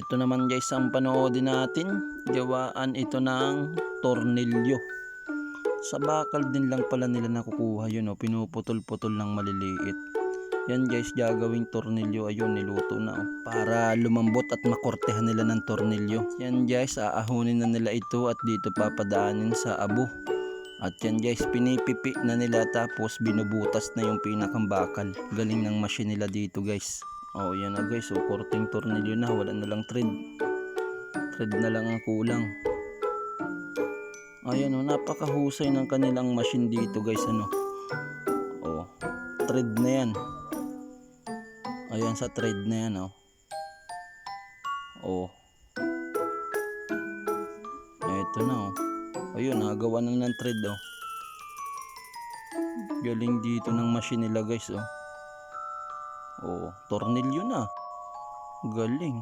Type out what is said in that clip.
Ito naman guys ang panoodin natin. Gawaan ito ng tornilyo. Sa bakal din lang pala nila nakukuha yun. Oh. Pinuputol-putol ng maliliit. Yan guys, gagawing tornilyo. Ayun, niluto na. Oh. Para lumambot at makortehan nila ng tornilyo. Yan guys, aahunin na nila ito at dito papadaanin sa abo. At yan guys, pinipipi na nila tapos binubutas na yung pinakang bakal. Galing ng machine nila dito guys. Oh, yan na guys. So, korting tornilyo na. Wala na lang thread. Thread na lang ang kulang. Ayan oh, napakahusay ng kanilang machine dito guys. Ano? Oh, thread na yan. Ayan sa thread na yan oh. Oh. Ito na oh. Ayun, nagawa na ng thread oh. Galing dito ng machine nila guys oh. Oh, tornilyo na. Galing.